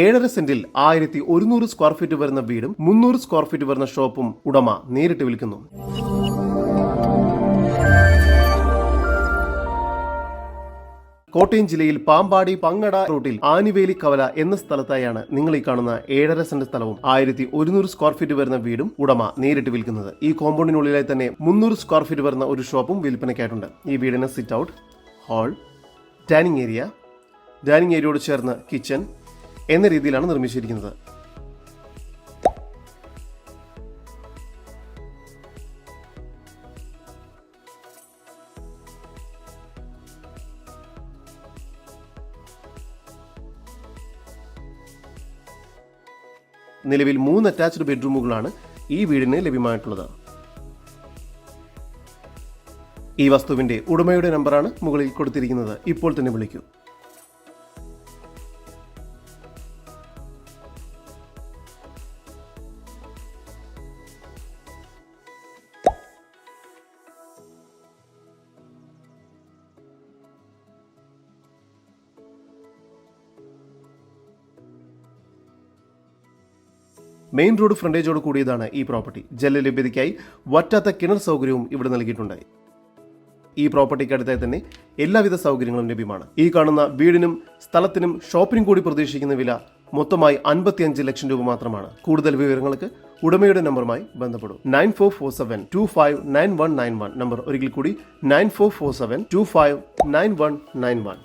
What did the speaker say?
ഏഴര സെന്റിൽ ആയിരത്തി ഒരുന്നൂറ് സ്ക്വയർ ഫീറ്റ് വരുന്ന വീടും മുന്നൂറ് സ്ക്വയർ ഫീറ്റ് വരുന്ന ഷോപ്പും ഉടമ നേരിട്ട് വിൽക്കുന്നു. കോട്ടയം ജില്ലയിൽ പാമ്പാടി പങ്ങട റൂട്ടിൽ ആനിവേലി കവല എന്ന സ്ഥലത്തായാണ് നിങ്ങൾ ഈ കാണുന്ന ഏഴര സെന്റ് സ്ഥലവും ആയിരത്തി ഒരുന്നൂറ് സ്ക്വയർ ഫീറ്റ് വരുന്ന വീടും ഉടമ നേരിട്ട് വിൽക്കുന്നത്. ഈ കോമ്പൗണ്ടിനുള്ളിലായി തന്നെ മുന്നൂറ് സ്ക്വയർ ഫീറ്റ് വരുന്ന ഒരു ഷോപ്പും വിൽപ്പനയ്ക്കായിട്ടുണ്ട്. ഈ വീടിന് sit out hall dining area dining ഏരിയയോട് ചേർന്ന് കിച്ചൺ എന്ന രീതിയിലാണ് നിർമ്മിച്ചിരിക്കുന്നത്. നിലവിൽ മൂന്ന് അറ്റാച്ച്ഡ് ബെഡ്റൂമുകളാണ് ഈ വീടിന് ലഭ്യമായിട്ടുള്ളത്. ഈ വസ്തുവിന്റെ ഉടമയുടെ നമ്പറാണ് മുകളിൽ കൊടുത്തിരിക്കുന്നത്. ഇപ്പോൾ തന്നെ വിളിക്കൂ. മെയിൻ റോഡ് ഫ്രണ്ടേജോട് കൂടിയതാണ് ഈ പ്രോപ്പർട്ടി. ജലലഭ്യതയ്ക്കായി വറ്റാത്ത കിണർ സൗകര്യവും ഇവിടെ നൽകിയിട്ടുണ്ട് ഈ പ്രോപ്പർട്ടിക്ക് അടുത്തായി തന്നെ എല്ലാവിധ സൗകര്യങ്ങളും ലഭ്യമാണ്. ഈ കാണുന്ന വീടിനും സ്ഥലത്തിനും ഷോപ്പിനും കൂടി പ്രതീക്ഷിക്കുന്ന വില മൊത്തമായി അൻപത്തിയഞ്ച് ലക്ഷം രൂപ മാത്രമാണ്. കൂടുതൽ വിവരങ്ങൾക്ക് ഉടമയുടെ നമ്പറുമായി ബന്ധപ്പെടും. Nine four four seven two five nine one nine one. Number ഒരിക്കൽ കൂടി nine four four seven two five nine one nine one.